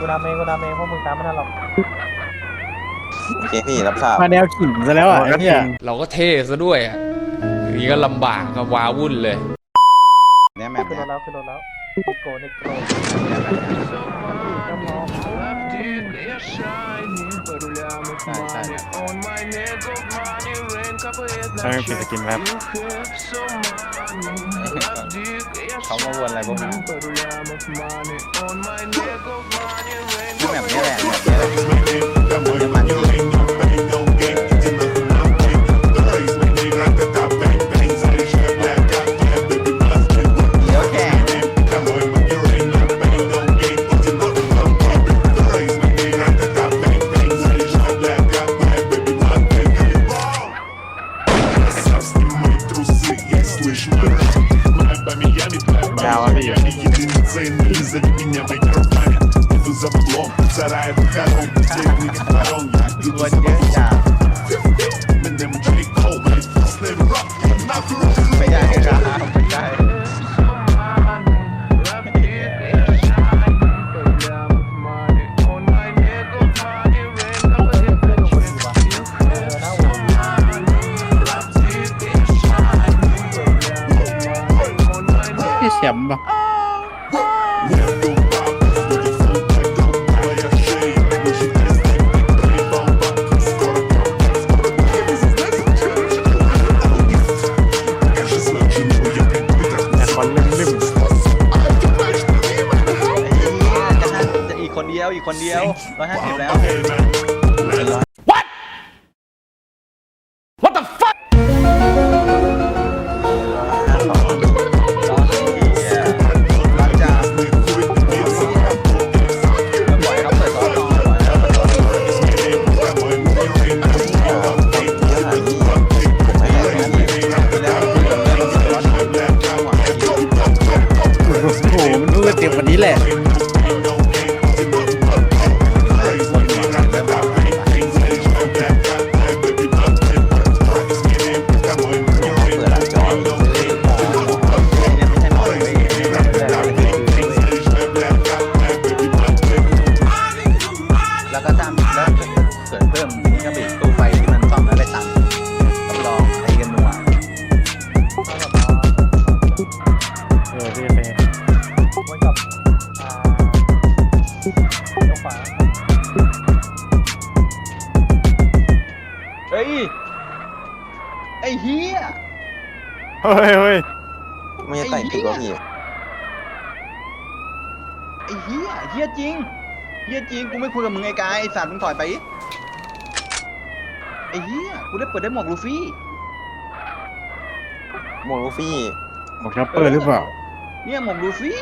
กูดำเองกูดำเองพวกมึงตามไม่ทันหรอกโอเคพี่รับทราบมาแนวขิงซะแล้วอะไอ้เนี่ยเราก็เท่ซะด้วยอะอย่างนี้ก็ลำบากก็ว้าวุ่นเลย เนี่ยแมปขึ้นเนี่รยถแล้วขึ้นรถแล้วนิโกนิโกก็มองใช่ ใช่ใช่ปิดสกินครับเขามาวนอะไรพวกนี้ที่แมปเนี่ยแหละแมปเนี่ยแหละ ชมป์ปะแต่คนลืมลืมจะห้าจะอีกคนเดียวอีกคนเดียวร้อยห้าสิบแล้ว ฮ้ย ไอ้เฮียเฮ้ยเฮ้ยไม่ใช่แต่งผิดวะพี่ไอ้เฮียเฮียจริงเฮียจริงกูไม่คุยกับมึงไอ้กายไอ้สัตว์มึงถอยไปไอ้เฮียกูได้เปิดได้หมวกลูฟี่ หมวกลูฟี่บอกช็อปเปอร์หรือเปล่าเนี่ยหมวกลูฟี่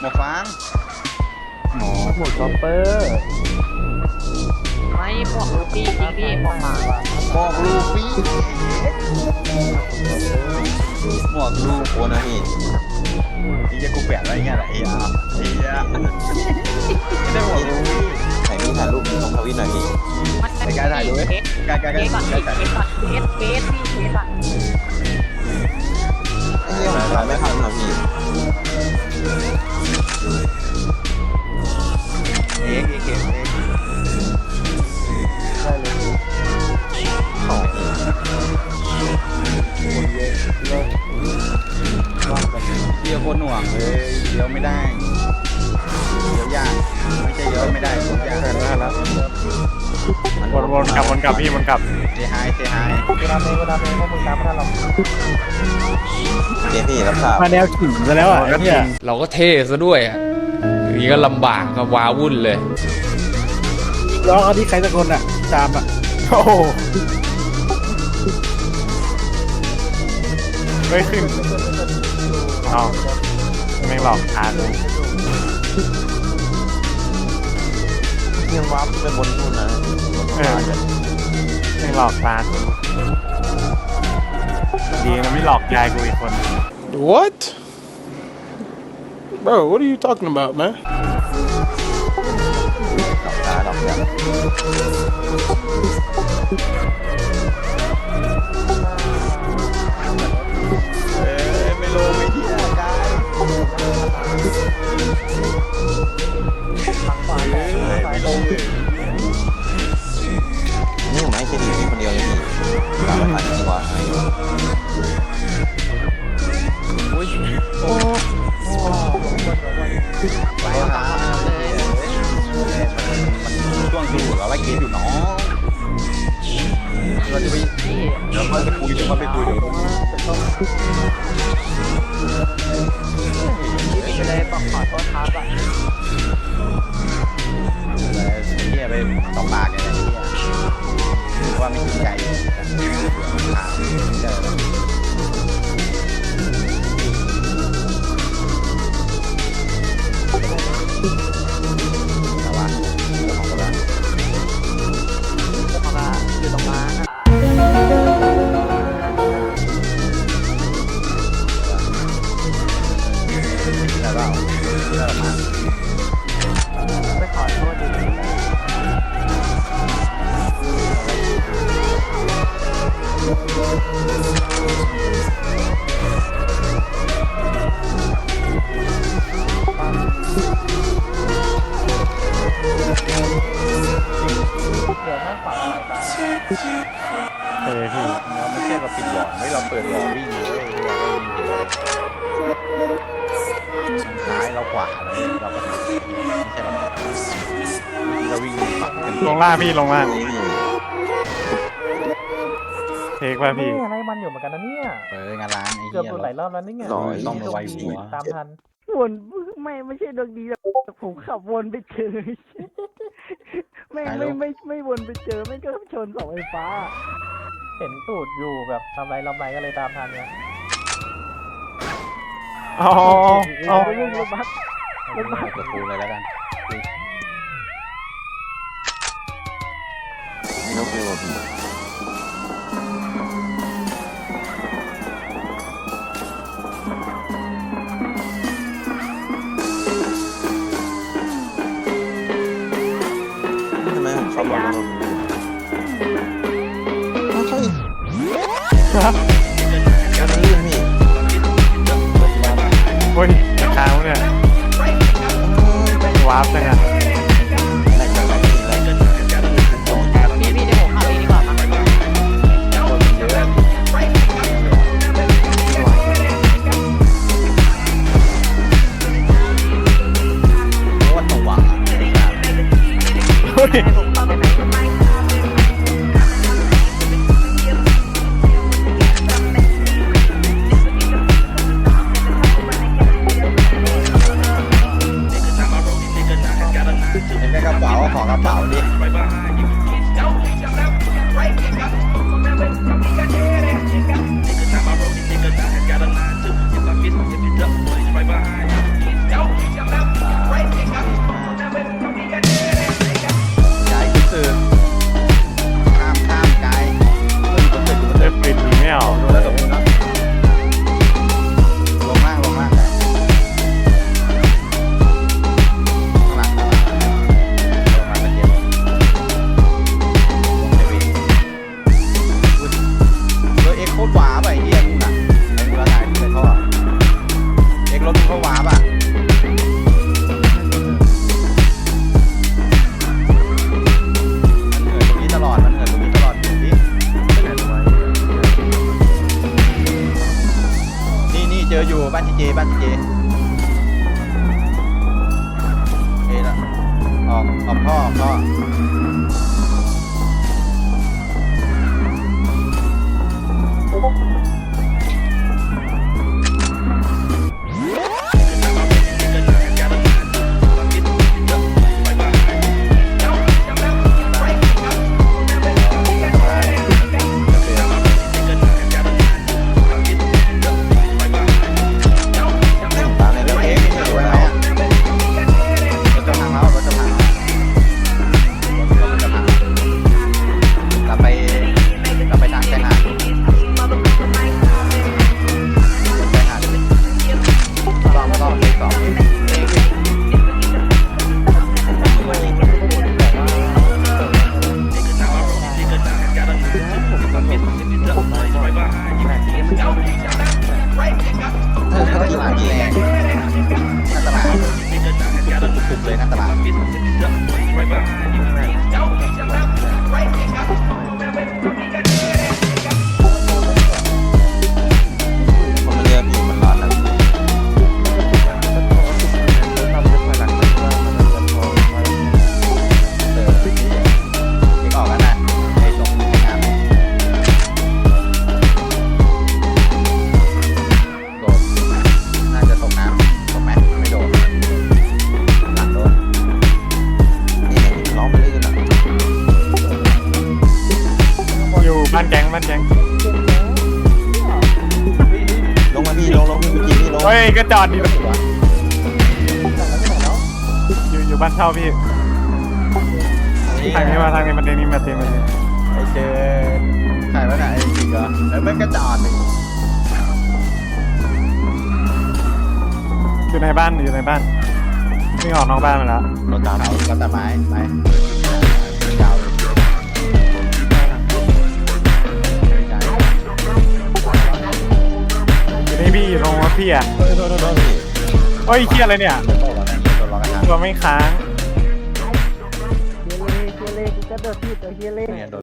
หมวกฟางอ๋อหมวกช็อปเปอร์ ไม่พวกลูฟี่จริงพี่พวกหมาหมวกลูฟี่หมวกลูโอนนะพี่ไอ้เฮียกูแปะไว้ไงล่ะไอ้เฮียไอ้เฮียไม่ได้หมวกลูฟี่ไหนพี่ถ่ายรูปลงทวิตหน่อยพี่ มันจะไอ้กายถ่ายดูเว้ยเคสกายกายเคกายสก่อนกายพี่กายเคสก่อนเคสเคสพี่เคสก่อนไอ้เหี้ยผมถ่ายไม่ทันนะพี่ กลับวนกลับพี่วนกลับเซฮายเซฮายกูดำเองกูดำเองพวกมึงตามไม่ทันหรอกโอเคพี่รับทราบมาแนวขิงซะแล้วอะไอ้เนี่ยเราก็เท่ซะด้วยอะอย่างนี้ก็ลำบากก็ว้าวุ่นเลย ร้องเอาที่ใครสักคนอะตามอะโอ้โหไม่ขึ้นเอาไม่งหลอกทางเลยยังวับไปบนนู่นนะเออ ไม่งหลอกทางดีนะไม่หลอกยายกูอีกคน What? Bro, what are you talking about, man? ดอกตาดอกยันเอ้ยไม่ลงไม่เที่ยกายทางขวาเลย เราจะไปพี่เดี๋ยวเขาจะคุยเดี๋ยวเขาไปคุยเดี๋ยวพี่ปิดไปเลยบอกขอโทษครับอะเฮียไปสองปากเลยนะเฮียว่าไม่จริงใจ ลอดไม่เราเปิดหลอดวิ่งเลยเราก็วิ่งเห็นเลยซ้ายเราขวาเลยเราก็ไม่ใช่เราเราวิ่งฝั่งกันลงล่างพี่ลงล่างนี่พี่เทคป่ะพี่ นี่อะไรมันอยู่เหมือนกันนะเนี่ยเอองานร้านไอ้เกือบเหี้ยหลุดหลายรอบแล้วนี่ไงร้อยต้องมาไวหัว ตามทันวนไม่ไม่ใช่ดวงดีหรอกผมขับวนไปเจอไม่ไม่ไม่ไม่วนไปเจอไม่ก็ชนเสาไฟฟ้า เห็นตูดอยู่แบบทำไรลำไรก็เลยตามทันเนี่ยอ๋ออ๋อไปยังรถบัสรถบัสกับกูเลยแล้วกันนกเร็วกว่า เฮ้ยทางเนี่ยวาร์ปจังอะแหลกแหลกจริงแหลกพี่พี่เดี๋ยวผมขับเองดีกว่ามั้งคนเยอะโคตรสว่าง เฮ้ย ออยู่บ้านทีเจบ้านทีเจโอเคแล้วออกออกพ่อออกพ่อ แรงหน้าตลาดหน้าตลาดปุกเลยน้าตลาด เมื่อกี้พี่ลงเฮ้ยก็จอดดิอยู่อยู่บ้านเช่าพี่ทางนี้มาทางนี้มันเดนี้มาเต็มมาเต็มไอ้เจใครวะน่ะไอ้จริงเหรอแล้วมันก็จอดหนึ่งอยู่ในบ้านอยู่ในบ้านวิ่งออกนอกบ้านมาแล้วรถตามเขาก็แต่ไม้ไม้ยาว นี่พี่อยู่ตรงรถพี่อะโอ้ยเคียอะไรเนี่ยโตแล้วนะโดนล้อกระทะตัวไม่ค้างเฮียเล่เฮียเล่กูจะโดนพี่ตัวเฮียเล่เนี่ยโดน